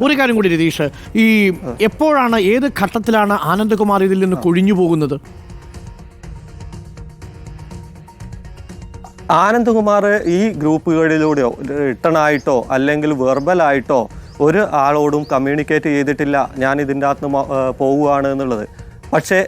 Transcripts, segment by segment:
ഒരു കാര്യം കൂടി രതീഷ് ഈ എപ്പോഴാണ് ഏത് ഘട്ടത്തിലാണ് ആനന്ദകുമാർ ഇതിൽ നിന്ന് കൊഴിഞ്ഞു പോകുന്നത് ആനന്ദകുമാർ ഈ ഗ്രൂപ്പുകളിലൂടെയോ റിട്ടണായിട്ടോ അല്ലെങ്കിൽ വെർബലായിട്ടോ ഒരു ആളോടും കമ്മ്യൂണിക്കേറ്റ് ചെയ്തിട്ടില്ല ഞാൻ ഇതിന്റെ അകത്ത് പോവുകയാണ് എന്നുള്ളത്. പക്ഷേ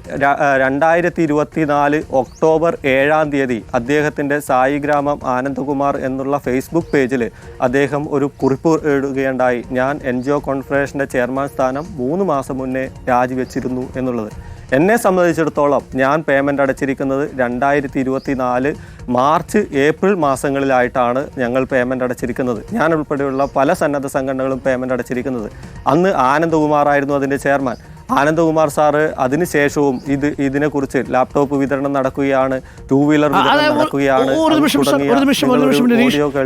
രണ്ടായിരത്തി ഇരുപത്തി നാല് ഒക്ടോബർ ഏഴാം തീയതി അദ്ദേഹത്തിന്റെ സായി ഗ്രാമം ആനന്ദകുമാർ എന്നുള്ള ഫേസ്ബുക്ക് പേജിൽ അദ്ദേഹം ഒരു കുറിപ്പ് ഇടുകയുണ്ടായി. ഞാൻ എൻ ജി ഒ കോൺഫറേഷന്റെ ചെയർമാൻ സ്ഥാനം മൂന്ന് മാസം മുന്നേ രാജിവെച്ചിരുന്നു എന്നുള്ളത്. എന്നെ സംബന്ധിച്ചിടത്തോളം ഞാൻ പേയ്മെന്റ് അടച്ചിരിക്കുന്നത് രണ്ടായിരത്തി ഇരുപത്തി നാല് മാർച്ച് ഏപ്രിൽ മാസങ്ങളിലായിട്ടാണ് ഞങ്ങൾ പേയ്മെന്റ് അടച്ചിരിക്കുന്നത്. ഞാൻ ഉൾപ്പെടെയുള്ള പല സന്നദ്ധ സംഘടനകളും പേയ്മെന്റ് അടച്ചിരിക്കുന്നത്. അന്ന് ആനന്ദകുമാറായിരുന്നു അതിന്റെ ചെയർമാൻ. ആനന്ദകുമാർ സാറ് അതിനുശേഷവും ഇത് ഇതിനെക്കുറിച്ച് ലാപ്ടോപ്പ് വിതരണം നടക്കുകയാണ് ടൂ വീലർ വിതരണം നടക്കുകയാണ്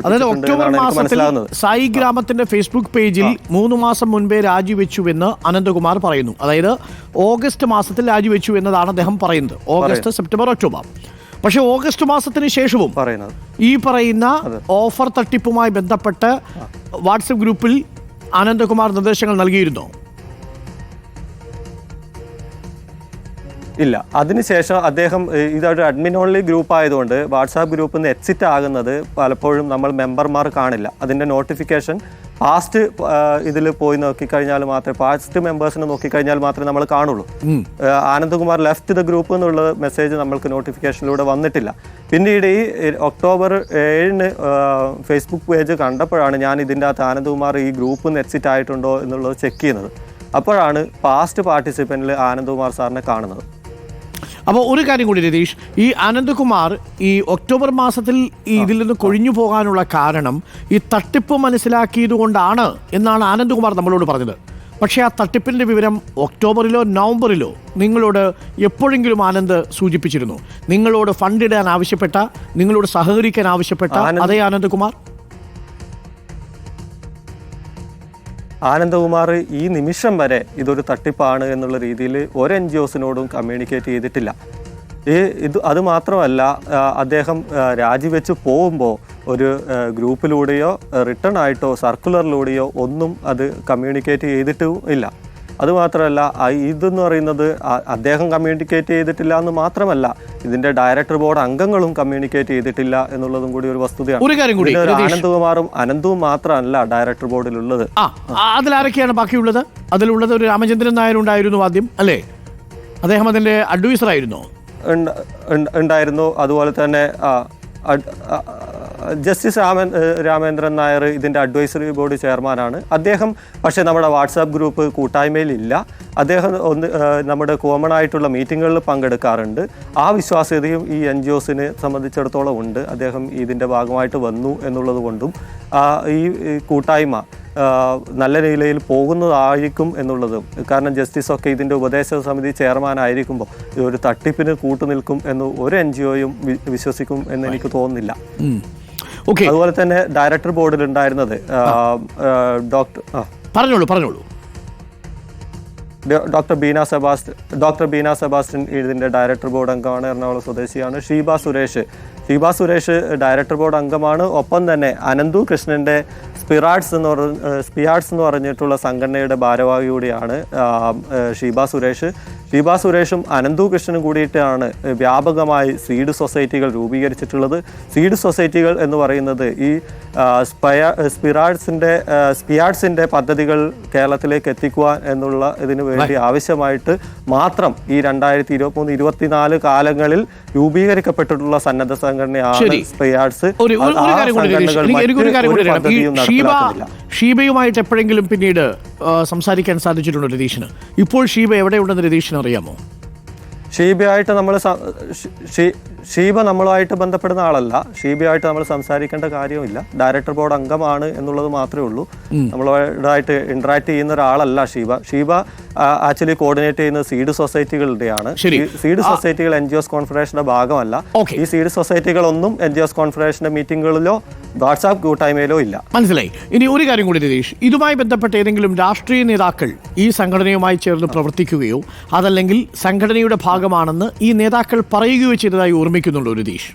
അതായത് ഒക്ടോബർ മാസത്തിൽ സായി ഗ്രാമത്തിന്റെ ഫേസ്ബുക്ക് പേജിൽ മൂന്ന് മാസം മുൻപേ രാജിവെച്ചുവെന്ന് അനന്തകുമാർ പറയുന്നു. അതായത് ഓഗസ്റ്റ് മാസത്തിൽ രാജിവെച്ചു എന്നതാണ് അദ്ദേഹം പറയുന്നത്. August September October. പക്ഷേ ഓഗസ്റ്റ് മാസത്തിന് ശേഷവും പറയുന്നത്. ഈ പറയുന്ന ഓഫർ തട്ടിപ്പുമായി ബന്ധപ്പെട്ട് വാട്സപ്പ് ഗ്രൂപ്പിൽ ആനന്ദകുമാർ നിർദ്ദേശങ്ങൾ നൽകിയിരുന്നോ. ഇല്ല. അതിനുശേഷം അദ്ദേഹം ഇതൊരു അഡ്മിൻ ഓൺലി ഗ്രൂപ്പ് ആയതുകൊണ്ട് വാട്സാപ്പ് ഗ്രൂപ്പിൽ നിന്ന് എക്സിറ്റ് ആകുന്നത് പലപ്പോഴും നമ്മൾ മെമ്പർമാർ കാണില്ല. അതിന്റെ നോട്ടിഫിക്കേഷൻ പാസ്റ്റ് ഇതിൽ പോയി നോക്കിക്കഴിഞ്ഞാൽ മാത്രമേ പാസ്റ്റ് മെമ്പേഴ്സിനെ നോക്കിക്കഴിഞ്ഞാൽ മാത്രമേ നമ്മൾ കാണുള്ളൂ. ആനന്ദകുമാർ ലെഫ്റ്റ് ദ ഗ്രൂപ്പ് എന്നുള്ള മെസ്സേജ് നമ്മൾക്ക് നോട്ടിഫിക്കേഷനിലൂടെ വന്നിട്ടില്ല. പിന്നീട് ഈ ഒക്ടോബർ ഏഴിന് ഫേസ്ബുക്ക് പേജ് കണ്ടപ്പോഴാണ് ഞാൻ ഇതിന്റെ അകത്ത് ആനന്ദകുമാർ ഈ ഗ്രൂപ്പിൽ നിന്ന് എക്സിറ്റ് ആയിട്ടുണ്ടോ എന്നുള്ളത് ചെക്ക് ചെയ്യുന്നത്. അപ്പോഴാണ് പാസ്റ്റ് പാർട്ടിസിപ്പന്റിൽ ആനന്ദകുമാർ സാറിനെ കാണുന്നത്. അപ്പോൾ ഒരു കാര്യം കൂടി രതീഷ് ഈ ആനന്ദകുമാർ ഈ ഒക്ടോബർ മാസത്തിൽ ഈ ഇതിൽ നിന്ന് കൊഴിഞ്ഞു പോകാനുള്ള കാരണം ഈ തട്ടിപ്പ് മനസ്സിലാക്കിയത് കൊണ്ടാണ് എന്നാണ് ആനന്ദകുമാർ നമ്മളോട് പറഞ്ഞത്. പക്ഷേ ആ തട്ടിപ്പിന്റെ വിവരം ഒക്ടോബറിലോ നവംബറിലോ നിങ്ങളോട് എപ്പോഴെങ്കിലും ആനന്ദ് സൂചിപ്പിച്ചിരുന്നു. നിങ്ങളോട് ഫണ്ട് ഇടാൻ ആവശ്യപ്പെട്ട നിങ്ങളോട് സഹകരിക്കാൻ ആവശ്യപ്പെട്ട അതേ ആനന്ദകുമാർ ആനന്ദകുമാർ ഈ നിമിഷം വരെ ഇതൊരു തട്ടിപ്പാണ് എന്നുള്ള രീതിയിൽ ഒരു എൻ ജി ഒസിനോടും കമ്മ്യൂണിക്കേറ്റ് ചെയ്തിട്ടില്ല. ഈ ഇത് അത് മാത്രമല്ല അദ്ദേഹം രാജിവെച്ച് പോകുമ്പോൾ ഒരു ഗ്രൂപ്പിലൂടെയോ റിട്ടേൺ ആയിട്ടോ സർക്കുലറിലൂടെയോ ഒന്നും അത് കമ്മ്യൂണിക്കേറ്റ് ചെയ്തിട്ടും ഇല്ല. അതുമാത്രമല്ല ഇതെന്ന് പറയുന്നത് അദ്ദേഹം കമ്മ്യൂണിക്കേറ്റ് ചെയ്തിട്ടില്ല എന്ന് മാത്രമല്ല ഇതിന്റെ ഡയറക്ടർ ബോർഡ് അംഗങ്ങളും കമ്മ്യൂണിക്കേറ്റ് ചെയ്തിട്ടില്ല എന്നുള്ളതും കൂടി ഒരു വസ്തുതയാണ്. ഒരു കാര്യം കൂടി. ആനന്ദകുമാറും അനന്തവും മാത്രമല്ല ഡയറക്ടർ ബോർഡിലുള്ളത് ആ ആ, അതിലാരൊക്കെയാണ് ബാക്കിയുള്ളത്? അതിലുള്ളത് ഒരു രാമചന്ദ്രൻ നായർ ഉണ്ടായിരുന്നു ആദ്യം അല്ലേ? അദ്ദേഹം അതിന്റെ അഡ്വൈസർ ആയിരുന്നോ. ഉണ്ട്- ഉണ്ട്- ഉണ്ടായിരുന്നു. അതുപോലെ തന്നെ ജസ്റ്റിസ് രാമൻ രാമേന്ദ്രൻ നായർ ഇതിന്റെ അഡ്വൈസറി ബോർഡ് ചെയർമാനാണ്. അദ്ദേഹം പക്ഷേ നമ്മുടെ വാട്സാപ്പ് ഗ്രൂപ്പ് കൂട്ടായ്മയിലില്ല. അദ്ദേഹം ഒന്ന് നമ്മുടെ കോമൺ ആയിട്ടുള്ള മീറ്റിങ്ങുകളിൽ പങ്കെടുക്കാറുണ്ട്. ആ വിശ്വാസ്യതയും ഈ എൻ ജി ഒസിനെ സംബന്ധിച്ചിടത്തോളം ഉണ്ട്. അദ്ദേഹം ഇതിന്റെ ഭാഗമായിട്ട് വന്നു എന്നുള്ളത് കൊണ്ടും ഈ കൂട്ടായ്മ നല്ല രീതിയിൽ പോകുന്നതായിരിക്കും എന്നുള്ളതും. കാരണം ജസ്റ്റിസ് ഒക്കെ ഇതിന്റെ ഉപദേശക സമിതി ചെയർമാനായിരിക്കുമ്പോൾ ഒരു തട്ടിപ്പിന് കൂട്ടുനിൽക്കും എന്ന് ഒരു എൻ ജി ഒയും വിശ്വസിക്കും എന്ന് എനിക്ക് തോന്നുന്നില്ല. അതുപോലെ തന്നെ ഡയറക്ടർ ബോർഡിൽ ഉണ്ടായിരുന്നത് ഡോക്ടർ പറഞ്ഞോളൂ പറഞ്ഞോളൂ. ഡോക്ടർ ബീന സെബാസ്റ്റ് ഡോക്ടർ ബീന സെബാസ്റ്റ്യൻ ഇതിന്റെ ഡയറക്ടർ ബോർഡ് അംഗമാണ് എറണാകുളം സ്വദേശിയാണ്. ഷീബ സുരേഷ് ഷീബ സുരേഷ് ഡയറക്ടർ ബോർഡ് അംഗമാണ്. ഒപ്പം തന്നെ അനന്തു കൃഷ്ണന്റെ സ്പിറാട്സ് എന്ന് പറഞ്ഞ സ്പിയാട്സ് എന്ന് പറഞ്ഞിട്ടുള്ള സംഘടനയുടെ ഭാരവാഹി കൂടിയാണ് ഷീബ സുരേഷ്. ഷീബ സുരേഷും അനന്തു കൃഷ്ണനും കൂടിയിട്ടാണ് വ്യാപകമായി സീഡ് സൊസൈറ്റികൾ രൂപീകരിച്ചിട്ടുള്ളത്. സീഡ് സൊസൈറ്റികൾ എന്ന് പറയുന്നത് ഈ സ്പയ സ്പിറാട്സിന്റെ സ്പിയാട്സിന്റെ പദ്ധതികൾ കേരളത്തിലേക്ക് എത്തിക്കുവാൻ എന്നുള്ള ഇതിനു വേണ്ടി ആവശ്യമായിട്ട് മാത്രം ഈ രണ്ടായിരത്തി ഇരുപത്തി മൂന്ന് ഇരുപത്തിനാല് കാലങ്ങളിൽ രൂപീകരിക്കപ്പെട്ടിട്ടുള്ള സന്നദ്ധ സംഘടനയാണ് കൂടി രതീഷ്. എനിക്കൊരു കാര്യം കൂടി ഷീബ ഷീബയുമായിട്ട് എപ്പോഴെങ്കിലും പിന്നീട് സംസാരിക്കാൻ സാധിച്ചിട്ടുണ്ടോ രതീഷിന്? ഇപ്പോൾ ഷീബ എവിടെയുണ്ടെന്ന് രതീഷിന് അറിയാമോ? ഷീബയായിട്ട് നമ്മൾ ഷീബ നമ്മളുമായിട്ട് ബന്ധപ്പെടുന്ന ആളല്ല. ഷീബയായിട്ട് നമ്മൾ സംസാരിക്കേണ്ട കാര്യമില്ല ഡയറക്ടർ ബോർഡ് അംഗമാണ് എന്നുള്ളത് മാത്രമേ ഉള്ളൂ. നമ്മളുമായിട്ട് ഇന്ററാക്ട് ചെയ്യുന്ന ഒരാളല്ല ഷീബ. ഷീബ ആക്ച്വലി കോർഡിനേറ്റ് ചെയ്യുന്ന സീഡ് സൊസൈറ്റികളുടെയാണ് സീഡ് സൊസൈറ്റികൾ എൻ ജി ഒസ് കോൺഫറേഷന്റെ ഭാഗമല്ല. ഈ സീഡ് സൊസൈറ്റികളൊന്നും എൻ ജി ഒസ് കോൺഫറേഷന്റെ മീറ്റിങ്ങുകളിലോ വാട്സാപ്പ് കൂട്ടായ്മയിലോ ഇല്ല. മനസ്സിലായി. ഇനി ഒരു കാര്യം കൂടി രതീഷ്. ഇതുമായി ബന്ധപ്പെട്ട ഏതെങ്കിലും രാഷ്ട്രീയ നേതാക്കൾ ഈ സംഘടനയുമായി ചേർന്ന് പ്രവർത്തിക്കുകയോ അതല്ലെങ്കിൽ സംഘടനയുടെ ഭാഗമാണെന്ന് ഈ നേതാക്കൾ പറയുകയോ ചെയ്തതായി ഓർമ്മിക്കുന്നുണ്ടോ രതീഷ്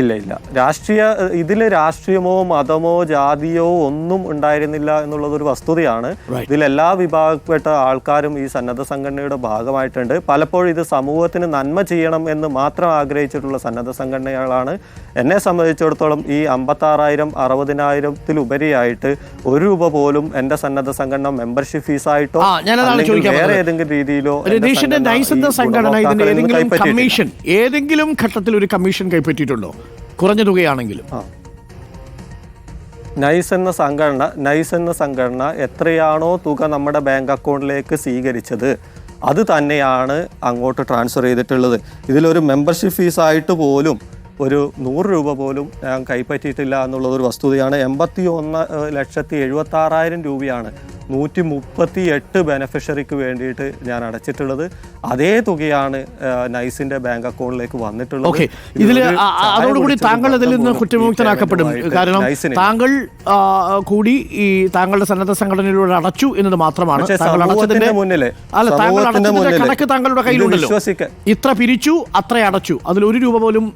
ഇല്ല ഇല്ല. രാഷ്ട്രീയ ഇതിൽ രാഷ്ട്രീയമോ മതമോ ജാതിയോ ഒന്നും ഉണ്ടായിരുന്നില്ല എന്നുള്ളതൊരു വസ്തുതയാണ്. ഇതിൽ എല്ലാ വിഭാഗപ്പെട്ട ആൾക്കാരും ഈ സന്നദ്ധ സംഘടനയുടെ ഭാഗമായിട്ടുണ്ട്. പലപ്പോഴും ഇത് സമൂഹത്തിന് നന്മ ചെയ്യണം എന്ന് മാത്രം ആഗ്രഹിച്ചിട്ടുള്ള സന്നദ്ധ സംഘടനകളാണ്. എന്നെ സംബന്ധിച്ചിടത്തോളം ഈ അമ്പത്താറായിരം അറുപതിനായിരത്തിലുപരിയായിട്ട് ഒരു രൂപ പോലും എന്റെ സന്നദ്ധ സംഘടന മെമ്പർഷിപ്പ് ഫീസായിട്ടോ വേറെ ഏതെങ്കിലും രീതിയിലോ സംഘടന ഏതെങ്കിലും കമ്മീഷൻ ഏതെങ്കിലും ഘട്ടത്തിൽ ഒരു കമ്മീഷൻ കൈപ്പറ്റിയിട്ടുണ്ടോ? കുറഞ്ഞ തുകയാണെങ്കിലും നൈസ് എന്ന സംഘടന നൈസ് എന്ന സംഘടന എത്രയാണോ തുക നമ്മുടെ ബാങ്ക് അക്കൗണ്ടിലേക്ക് സ്വീകരിച്ചത് അത് തന്നെയാണ് അങ്ങോട്ട് ട്രാൻസ്ഫർ ചെയ്തിട്ടുള്ളത്. ഇതിലൊരു മെമ്പർഷിപ്പ് ഫീസായിട്ട് പോലും ഒരു നൂറ് രൂപ പോലും ഞാൻ കൈപ്പറ്റിയിട്ടില്ല എന്നുള്ളൊരു വസ്തുതയാണ്. എൺപത്തി ഒന്ന് ലക്ഷത്തി എഴുപത്താറായിരം രൂപയാണ് നൂറ്റി മുപ്പത്തി എട്ട് ബെനഫിഷ്യറിക്ക് വേണ്ടിയിട്ട് ഞാൻ അടച്ചിട്ടുള്ളത്. അതേ തുകയാണ് നൈസിന്റെ ബാങ്ക് അക്കൗണ്ടിലേക്ക് വന്നിട്ടുള്ളത്. അതോടുകൂടി താങ്കൾ ഇതിൽ നിന്ന് കുറ്റവിമുക്തനാക്കപ്പെടും. കാരണം താങ്കൾ കൂടി ഈ താങ്കളുടെ സന്നദ്ധ സംഘടനയിലൂടെ അടച്ചു എന്നത് മാത്രമാണ്. അല്ല താങ്കൾ അടച്ചതിന്റെ കണക്ക് താങ്കളുടെ കയ്യിലുണ്ടല്ലോ. ഇത്ര പിരിച്ചു അത്ര അടച്ചു. അതിൽ ഒരു രൂപ പോലും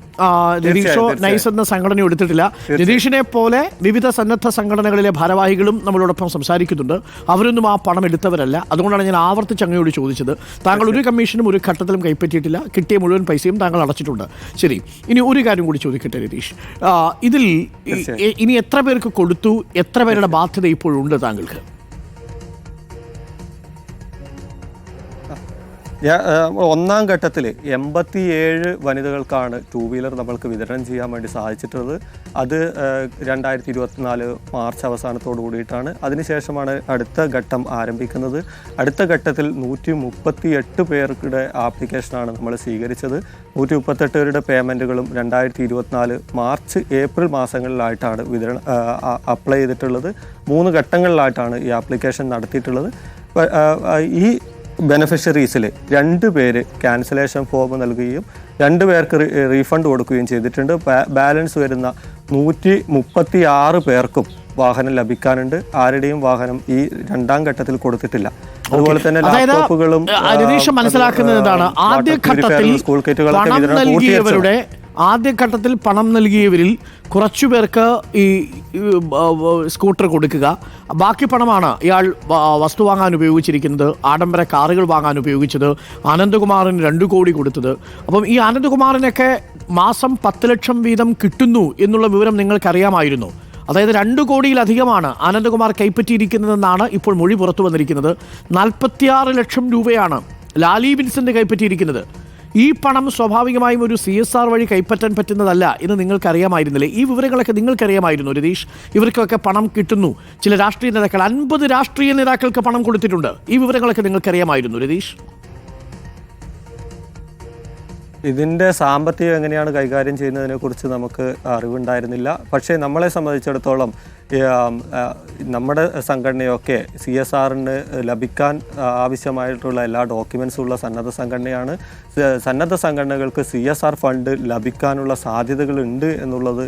രതീഷോ. നൈസ് എന്ന സംഘടന എടുത്തിട്ടില്ല. രതീഷിനെ പോലെ വിവിധ സന്നദ്ധ സംഘടനകളിലെ ഭാരവാഹികളും നമ്മളോടൊപ്പം സംസാരിക്കുന്നുണ്ട്. അവരൊന്നും ആ പണം എടുത്തവരല്ല. അതുകൊണ്ടാണ് ഞാൻ ആവർത്തിച്ച് അങ്ങയോട് ചോദിച്ചത്. താങ്കൾ ഒരു കമ്മീഷനും ഒരു ഘട്ടത്തിലും കൈപ്പറ്റിയിട്ടില്ല. കിട്ടിയ മുഴുവൻ പൈസയും താങ്കൾ അടച്ചിട്ടുണ്ട്. ശരി. ഇനി ഒരു കാര്യം കൂടി ചോദിക്കട്ടെ രതീഷ്. ഇതിൽ ഇനി എത്ര പേർക്ക് കൊടുത്തു? എത്ര പേരുടെ ബാധ്യത ഇപ്പോഴുണ്ട് താങ്കൾക്ക്? ഒന്നാം ഘട്ടത്തിൽ എൺപത്തിയേഴ് വനിതകൾക്കാണ് ടൂ വീലർ നമ്മൾക്ക് വിതരണം ചെയ്യാൻ വേണ്ടി സാധിച്ചിട്ടുള്ളത്. അത് രണ്ടായിരത്തി ഇരുപത്തിനാല് മാർച്ച് അവസാനത്തോടു കൂടിയിട്ടാണ്. അതിനുശേഷമാണ് അടുത്ത ഘട്ടം ആരംഭിക്കുന്നത്. അടുത്ത ഘട്ടത്തിൽ നൂറ്റി മുപ്പത്തി എട്ട് പേർക്കുടെ ആപ്ലിക്കേഷനാണ് നമ്മൾ സ്വീകരിച്ചത്. നൂറ്റി മുപ്പത്തെട്ട് പേരുടെ പേയ്മെന്റുകളും രണ്ടായിരത്തി ഇരുപത്തിനാല് മാർച്ച് ഏപ്രിൽ മാസങ്ങളിലായിട്ടാണ് വിതരണം അപ്ലൈ ചെയ്തിട്ടുള്ളത്. മൂന്ന് ഘട്ടങ്ങളിലായിട്ടാണ് ഈ ആപ്ലിക്കേഷൻ നടത്തിയിട്ടുള്ളത്. ഈ ബെനഫിഷ്യറീസിൽ രണ്ട് പേര് ക്യാൻസലേഷൻ ഫോം നൽകുകയും രണ്ട് പേർക്ക് റീഫണ്ട് കൊടുക്കുകയും ചെയ്തിട്ടുണ്ട്. ബാലൻസ് വരുന്ന നൂറ്റി മുപ്പത്തി ആറ് പേർക്കും വാഹനം ലഭിക്കാനുണ്ട്. ആരുടെയും വാഹനം ഈ രണ്ടാം ഘട്ടത്തിൽ കൊടുത്തിട്ടില്ല. അതുപോലെ തന്നെ ലാപ്ടോപ്പുകളും മനസ്സിലാക്കുന്നതാണ് മനസ്സിലാക്കുന്നത് എന്താണ്? ആദ്യ ഘട്ടത്തിൽ സ്കൂൾ കിറ്റുകളൊക്കെ വിതരണം പൂർത്തീകരിച്ചു നൽകിയവരുടെ ആദ്യ ഘട്ടത്തിൽ പണം നൽകിയവരിൽ കുറച്ചു പേർക്ക് ഈ സ്കൂട്ടർ കൊടുക്കുക. ബാക്കി പണമാണ് ഇയാൾ വസ്തു വാങ്ങാൻ ഉപയോഗിച്ചിരിക്കുന്നത് ആഡംബര കാറുകൾ വാങ്ങാൻ ഉപയോഗിച്ചത് ആനന്ദകുമാറിന് രണ്ടു കോടി കൊടുത്തത്. അപ്പം ഈ ആനന്ദകുമാറിനൊക്കെ മാസം പത്ത് ലക്ഷം വീതം കിട്ടുന്നു എന്നുള്ള വിവരം നിങ്ങൾക്കറിയാമായിരുന്നു. അതായത് രണ്ട് കോടിയിലധികമാണ് ആനന്ദകുമാർ കൈപ്പറ്റിയിരിക്കുന്നതെന്നാണ് ഇപ്പോൾ മൊഴി പുറത്തു വന്നിരിക്കുന്നത്. നാൽപ്പത്തിയാറ് ലക്ഷം രൂപയാണ് ലാലി വിൻസെന്റ് കൈപ്പറ്റിയിരിക്കുന്നത്. ഈ പണം സ്വാഭാവികമായും ഒരു സി എസ് ആർ വഴി കൈപ്പറ്റാൻ പറ്റുന്നതല്ല എന്ന് നിങ്ങൾക്കറിയാമായിരുന്നില്ലേ? ഈ വിവരങ്ങളൊക്കെ നിങ്ങൾക്കറിയാമായിരുന്നു രതീഷ്. ഇവർക്കൊക്കെ പണം കിട്ടുന്നു. ചില രാഷ്ട്രീയ നേതാക്കൾ അൻപത് രാഷ്ട്രീയ നേതാക്കൾക്ക് പണം കൊടുത്തിട്ടുണ്ട്. ഈ വിവരങ്ങളൊക്കെ നിങ്ങൾക്കറിയാമായിരുന്നു രതീഷ്. ഇതിന്റെ സാമ്പത്തികം എങ്ങനെയാണ് കൈകാര്യം ചെയ്യുന്നതിനെക്കുറിച്ച് നമുക്ക് അറിവുണ്ടായിരുന്നില്ല. പക്ഷേ നമ്മളെ സംബന്ധിച്ചിടത്തോളം നമ്മുടെ സംഘടനയൊക്കെ സി എസ് ആറിന് ലഭിക്കാൻ ആവശ്യമായിട്ടുള്ള എല്ലാ ഡോക്യുമെൻസും ഉള്ള സന്നദ്ധ സംഘടനയാണ്. സന്നദ്ധ സംഘടനകൾക്ക് സി എസ് ആർ ഫണ്ട് ലഭിക്കാനുള്ള സാധ്യതകളുണ്ട് എന്നുള്ളത്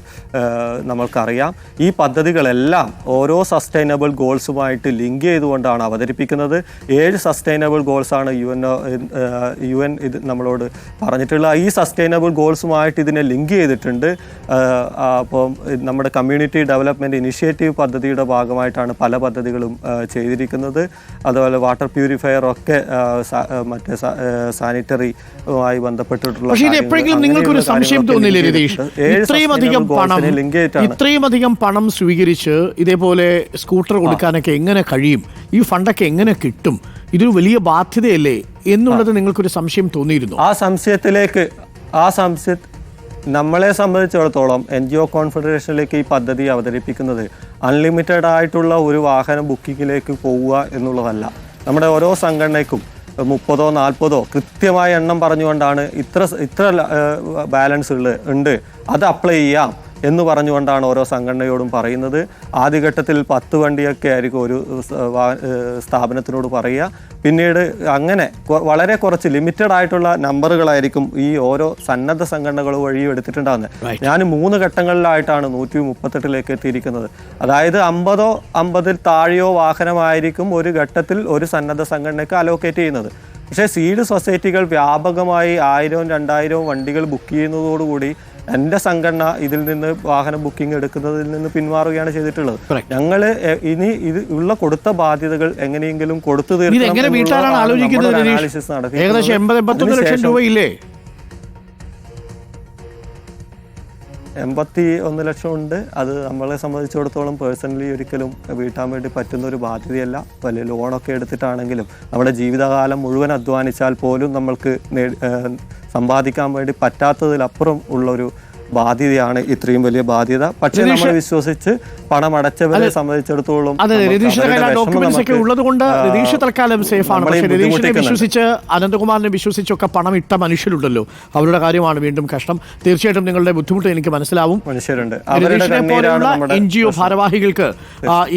നമ്മൾക്കറിയാം. ഈ പദ്ധതികളെല്ലാം ഓരോ സസ്റ്റൈനബിൾ ഗോൾസുമായിട്ട് ലിങ്ക് ചെയ്തുകൊണ്ടാണ് അവതരിപ്പിക്കുന്നത്. ഏഴ് സസ്റ്റൈനബിൾ ഗോൾസാണ് യു എൻ യു എൻ ഇത് നമ്മളോട് പറഞ്ഞിട്ടുള്ള. ഈ സസ്റ്റൈനബിൾ ഗോൾസുമായിട്ട് ഇതിനെ ലിങ്ക് ചെയ്തിട്ടുണ്ട്. അപ്പം നമ്മുടെ കമ്മ്യൂണിറ്റി ഡെവലപ്മെന്റ് ഇനിഷ്യേറ്റീവ് പദ്ധതിയുടെ ഭാഗമായിട്ടാണ് പല പദ്ധതികളും ചെയ്തിരിക്കുന്നത്. അതുപോലെ വാട്ടർ പ്യൂരിഫയർ ഒക്കെ മറ്റേ സാനിറ്ററി ആയി ബന്ധപ്പെട്ടിട്ടുള്ള എപ്പോഴെങ്കിലും നിങ്ങൾക്കൊരു സംശയം തോന്നില്ലേ രതീഷ്? ഇത്രയും അധികം പണം goalsനെ ഇത്രയും അധികം പണം സ്വീകരിച്ച് ഇതേപോലെ സ്കൂട്ടർ കൊടുക്കാനൊക്കെ എങ്ങനെ കഴിയും? ഈ ഫണ്ടൊക്കെ എങ്ങനെ കിട്ടും? ഇതൊരു വലിയ ബാധ്യതയല്ലേ എന്നുള്ളത് നിങ്ങൾക്കൊരു സംശയം തോന്നിയിരുന്നു. ആ സംശയത്തിലേക്ക് ആ സംശയ നമ്മളെ സംബന്ധിച്ചിടത്തോളം എൻ ജി ഒ കോൺഫെഡറേഷനിലേക്ക് ഈ പദ്ധതി അവതരിപ്പിക്കുന്നത് അൺലിമിറ്റഡ് ആയിട്ടുള്ള ഒരു വാഹന ബുക്കിങ്ങിലേക്ക് പോവുക എന്നുള്ളതല്ല. നമ്മുടെ ഓരോ സംഘടനയ്ക്കും മുപ്പതോ നാൽപ്പതോ കൃത്യമായ എണ്ണം പറഞ്ഞുകൊണ്ടാണ് ഇത്ര ഇത്ര ബാലൻസ് ഉണ്ട്. അത് അപ്ലൈ ചെയ്യാം. എന്ന് പറഞ്ഞുകൊണ്ടാണ് ഓരോ സംഘടനയോടും പറയുന്നത്. ആദ്യഘട്ടത്തിൽ പത്ത് വണ്ടിയൊക്കെ ആയിരിക്കും ഒരു സ്ഥാപനത്തിനോട് പറയുക. പിന്നീട് അങ്ങനെ വളരെ കുറച്ച് ലിമിറ്റഡ് ആയിട്ടുള്ള നമ്പറുകളായിരിക്കും ഈ ഓരോ സന്നദ്ധ സംഘടനകൾ വഴിയും എടുത്തിട്ടുണ്ടാകുന്നത് ഞാൻ മൂന്ന് ഘട്ടങ്ങളിലായിട്ടാണ് നൂറ്റി മുപ്പത്തെട്ടിലേക്ക് എത്തിയിരിക്കുന്നത്. അതായത് അമ്പതോ അമ്പതിൽ താഴെയോ വാഹനമായിരിക്കും ഒരു ഘട്ടത്തിൽ ഒരു സന്നദ്ധ സംഘടനയ്ക്ക് അലോക്കേറ്റ് ചെയ്യുന്നത്. പക്ഷേ സീഡ് സൊസൈറ്റികൾ വ്യാപകമായി ആയിരവും രണ്ടായിരവും വണ്ടികൾ ബുക്ക് ചെയ്യുന്നതോടുകൂടി എന്റെ സംഘടന ഇതിൽ നിന്ന് വാഹനം ബുക്കിംഗ് എടുക്കുന്നതിൽ നിന്ന് പിന്മാറുകയാണ് ചെയ്തിട്ടുള്ളത്. ഞങ്ങൾ ഇനി ഇത് ഉള്ള കൊടുത്ത ബാധ്യതകൾ എങ്ങനെയെങ്കിലും കൊടുത്തു തീർക്കണം. ഏകദേശം എൺപത് ലക്ഷം രൂപയില്ലേ എൺപത്തി ഒന്ന് ലക്ഷം ഉണ്ട്. അത് നമ്മളെ സംബന്ധിച്ചിടത്തോളം പേഴ്സണലി ഒരിക്കലും വീട്ടാൻ വേണ്ടി പറ്റുന്ന ഒരു ബാധ്യതയല്ല. വലിയ ലോണൊക്കെ എടുത്തിട്ടാണെങ്കിലും നമ്മുടെ ജീവിതകാലം മുഴുവൻ അധ്വാനിച്ചാൽ പോലും നമ്മൾക്ക് സമ്പാദിക്കാൻ വേണ്ടി പറ്റാത്തതിലപ്പുറം ഉള്ളൊരു ബാധ്യതയാണ് ഇത്രയും വലിയ ബാധ്യത. പക്ഷേ നമ്മൾ വിശ്വസിച്ച് പണം അടച്ചവരെ സംബന്ധിച്ചിടത്തോളം അതെ നമുക്ക് രതീഷിന്റെ കയ്യിൽ ഡോക്യുമെന്റ്സ് ഒക്കെ നമുക്ക്, ഉള്ളത് കൊണ്ട് രതീഷ് തൽക്കാലം സേഫ് ആണ്. പക്ഷേ രതീഷിനെ. വിശ്വസിച്ച് അനന്തകുമാറിനെ വിശ്വസിച്ചൊക്കെ പണം ഇട്ട മനുഷ്യരുണ്ടല്ലോ. അവരുടെ കാര്യമാണ് വീണ്ടും കഷ്ടം. തീർച്ചയായിട്ടും നിങ്ങളുടെ ബുദ്ധിമുട്ട് എനിക്ക് മനസ്സിലാവും. മനുഷ്യരുണ്ട്. രതീഷിനെ പോലെയുള്ള എൻ ജി ഒ ഭാരവാഹികൾക്ക്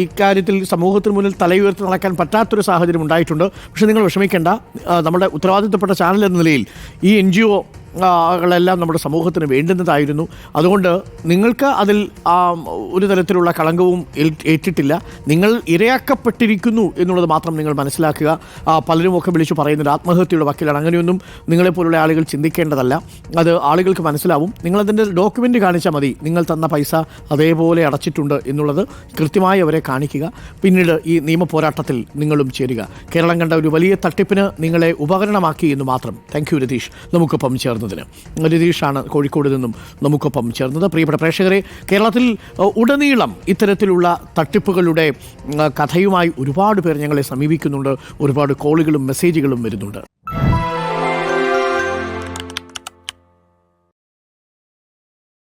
ഇക്കാര്യത്തിൽ സമൂഹത്തിന് മുന്നിൽ തലയുയർത്തി നടക്കാൻ പറ്റാത്തൊരു സാഹചര്യം ഉണ്ടായിട്ടുണ്ട്. പക്ഷെ നിങ്ങൾ വിഷമിക്കേണ്ട നമ്മുടെ ഉത്തരവാദിത്തപ്പെട്ട ചാനൽ എന്ന നിലയിൽ ഈ എൻ ജി ഒ കളെല്ലാം നമ്മുടെ സമൂഹത്തിന് വേണ്ടുന്നതായിരുന്നു. അതുകൊണ്ട് നിങ്ങൾക്ക് അതിൽ ഒരു തരത്തിലുള്ള കളങ്കവും ഏറ്റിട്ടില്ല. നിങ്ങൾ ഇരയാക്കപ്പെട്ടിരിക്കുന്നു എന്നുള്ളത് മാത്രം നിങ്ങൾ മനസ്സിലാക്കുക. ആ, പലരും ഒക്കെ വിളിച്ചു പറയുന്നത് ആത്മഹത്യയുടെ വക്കിലാണ്. അങ്ങനെയൊന്നും നിങ്ങളെപ്പോലുള്ള ആളുകൾ ചിന്തിക്കേണ്ടതല്ല. അത് ആളുകൾക്ക് മനസ്സിലാവും. നിങ്ങളതിന്റെ ഡോക്യുമെന്റ് കാണിച്ചാൽ മതി. നിങ്ങൾ തന്ന പൈസ അതേപോലെ അടച്ചിട്ടുണ്ട് എന്നുള്ളത് കൃത്യമായി അവരെ കാണിക്കുക. പിന്നീട് ഈ നിയമ പോരാട്ടത്തിൽ നിങ്ങളും ചേരുക. കേരളം കണ്ട ഒരു വലിയ തട്ടിപ്പിന് നിങ്ങളെ ഉപകരണമാക്കി എന്ന് മാത്രം. താങ്ക് യു രതീഷ് നമുക്കൊപ്പം ചേർന്നതിന്. രതീഷാണ് കോഴിക്കോട് നിന്നും നമുക്കൊപ്പം ചേർന്നത്. പ്രിയപ്പെട്ട പ്രേക്ഷകരെ കേരളത്തിൽ ഉടനീളം ഇത്തരത്തിലുള്ള തട്ടിപ്പുകളുടെ കഥയുമായി ഒരുപാട് പേർ ഞങ്ങളെ സമീപിക്കുന്നുണ്ട്. ഒരുപാട് കോളുകളും മെസ്സേജുകളും വരുന്നുണ്ട്.